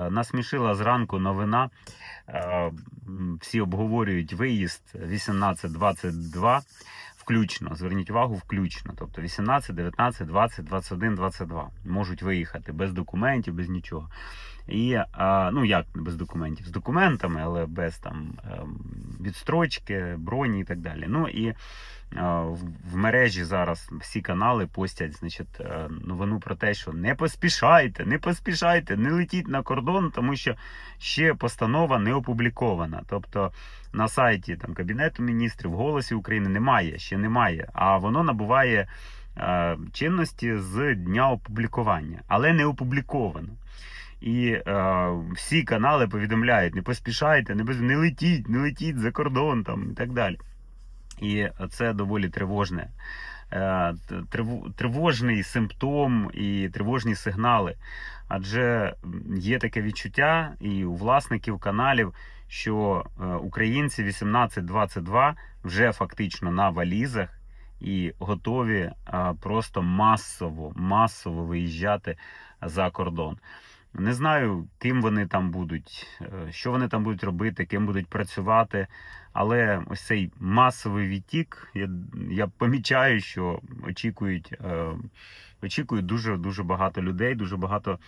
Насмішила зранку новина. е, Всі обговорюють виїзд 18-22 включно. Зверніть увагу, включно. Тобто 18, 19, 20, 21, 22 можуть виїхати без документів, без нічого. І ну як без документів, з документами, але без там ем, відстрочки, броні і так далі. Ну і в в мережі зараз всі канали постять значить, е, новину про те, що не поспішайте, не поспішайте, не летіть на кордон, тому що ще постанова не опублікована. Тобто на сайті там Кабінету міністрів, голосі України немає, ще немає. А воно набуває е, чинності з дня опублікування, але не опубліковано. І е, всі канали повідомляють: не поспішайте, не, без- не летіть, не летіть за кордон там і так далі. І це доволі тривожне. Е, трив- Тривожний симптом і тривожні сигнали. Адже є таке відчуття і у власників каналів, що е, українці 18-22 вже фактично на валізах і готові е, просто масово, масово виїжджати за кордон. Не знаю, ким вони там будуть, е, що вони там будуть робити, ким будуть працювати. Але ось цей масовий відтік, я, я помічаю, що очікують, е, очікують дуже дуже багато людей, дуже багато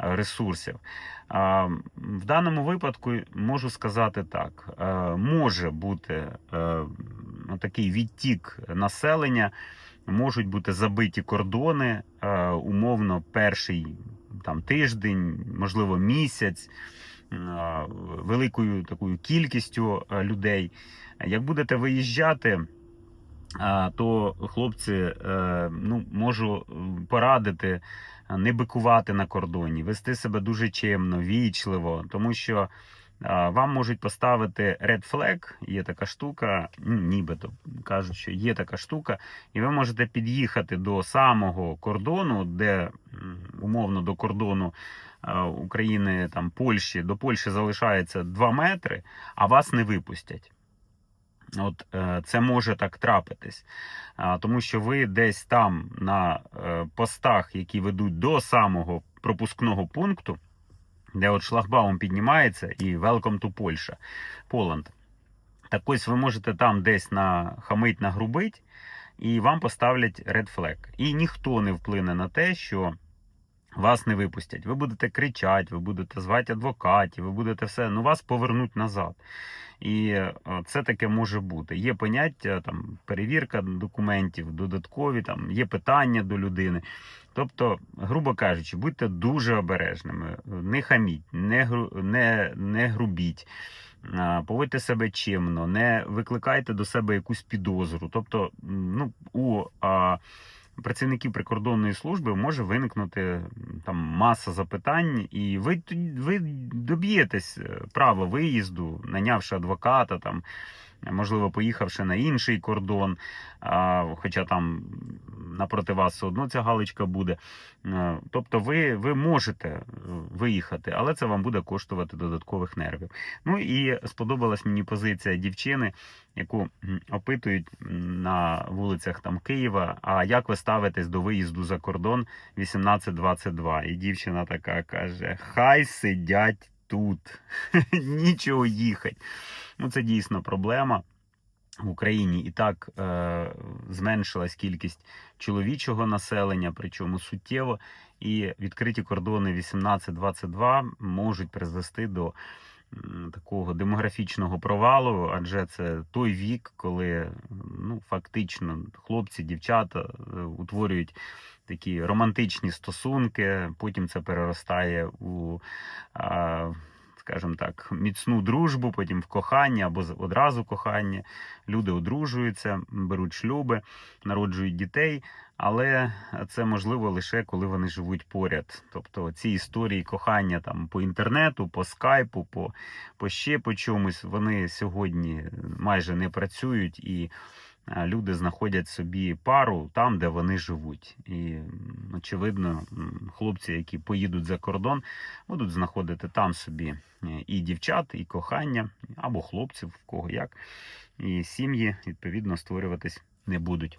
е, ресурсів. А, в даному випадку можу сказати так: е, може бути е, такий відтік населення, можуть бути забиті кордони, е, умовно, перший там тиждень, можливо, місяць. Великою такою кількістю е, людей. Як будете виїжджати, то хлопці, е, ну можу порадити е, не бикувати на кордоні, вести себе дуже чемно, вічливо, тому що вам можуть поставити red flag, є така штука, ну, нібито кажуть, що є така штука, і ви можете під'їхати до самого кордону, де умовно до кордону України, там Польщі, до Польщі залишається 2 метри, а вас не випустять. От е, це може так трапитись, тому що ви десь там на е, постах, які ведуть до самого пропускного пункту, де от шлагбаум піднімається, і Welcome to Польща, Поланд. Так ось ви можете там десь нахамить, нагрубить, і вам поставлять red flag. І ніхто не вплине на те, що вас не випустять. Ви будете кричати, ви будете звати адвокатів, ви будете все, ну вас повернуть назад. І е, це таке може бути. Є поняття, там перевірка документів, додаткові, там є питання до людини. Тобто, грубо кажучи, будьте дуже обережними, не хаміть, не, не, не грубіть. Поводьте себе чимно, не викликайте до себе якусь підозру. Тобто, ну, у працівників прикордонної служби може виникнути там маса запитань, і ви, ви доб'єтесь е, права виїзду, нанявши адвоката, там, можливо, поїхавши на інший кордон, а, хоча там напроти вас все одно ця галочка буде. Е, Тобто ви, ви можете е, виїхати, але це вам буде коштувати додаткових нервів. Ну і сподобалась мені позиція дівчини, яку опитують на вулицях там Києва. А як ви ставитесь до виїзду за кордон 18-22? І дівчина така каже: Хай сидять тут, нічого їхати. Ну, це дійсно проблема. В Україні і так е, зменшилась кількість чоловічого населення, причому суттєво, і відкриті кордони 18-22 можуть призвести до такого демографічного провалу, адже це той вік, коли ну, фактично хлопці, дівчата е, утворюють такі романтичні стосунки, потім це переростає у. Е, скажімо так, міцну дружбу, потім в кохання або одразу кохання. Люди одружуються, беруть шлюби, народжують дітей, але це можливо лише коли вони живуть поряд. Тобто ці історії кохання там по інтернету, по скайпу, по, по ще по чомусь, вони сьогодні майже не працюють і. Люди знаходять собі пару там, де вони живуть, і очевидно, хлопці, які поїдуть за кордон, будуть знаходити там собі е, і дівчат, і кохання, або хлопців, в кого як, і сім'ї відповідно створюватись не будуть.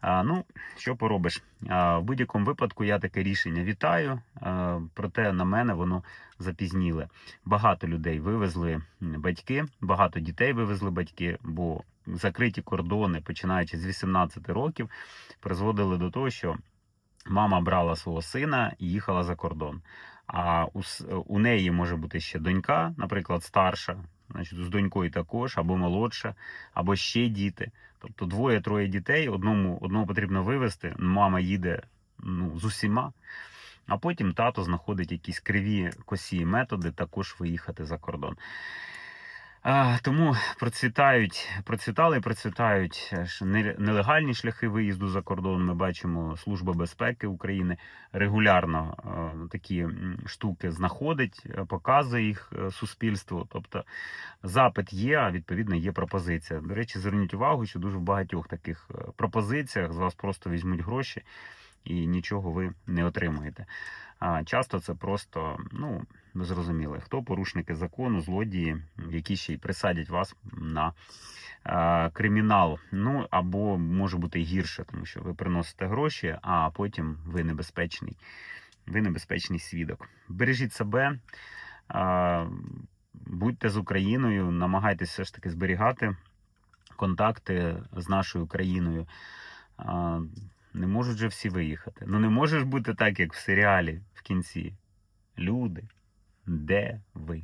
А, ну, що поробиш? А, в будь-якому випадку я таке рішення вітаю, а, проте на мене воно запізніле. Багато людей вивезли батьки, багато дітей вивезли батьки, бо закриті кордони, починаючи з 18 років, призводили до того, що мама брала свого сина і їхала за кордон. А у, у неї може бути ще донька, наприклад, старша, значить, з донькою також, або молодша, або ще діти. Тобто двоє-троє дітей, одному, одного потрібно вивезти, мама їде ну, з усіма, а потім тато знаходить якісь криві косі методи також виїхати за кордон. А, тому процвітають, процвітали процвітають е, нелегальні шляхи виїзду за кордон. Ми бачимо, Служба безпеки України регулярно е, такі штуки знаходить, е, показує їх суспільству. Тобто запит є, а відповідно є пропозиція. До речі, зверніть увагу, що дуже в багатьох таких пропозиціях з вас просто візьмуть гроші і нічого ви не отримуєте. А часто це просто, ну, ви зрозуміли, хто порушники закону, злодії, які ще й присадять вас на е, кримінал. Ну або може бути гірше, тому що ви приносите гроші, а потім ви небезпечний. Ви небезпечний свідок. Бережіть себе, е, будьте з Україною, намагайтеся все ж таки зберігати контакти з нашою країною. Не можуть же всі виїхати. Ну не може ж бути так, як в серіалі в кінці. Люди, де ви?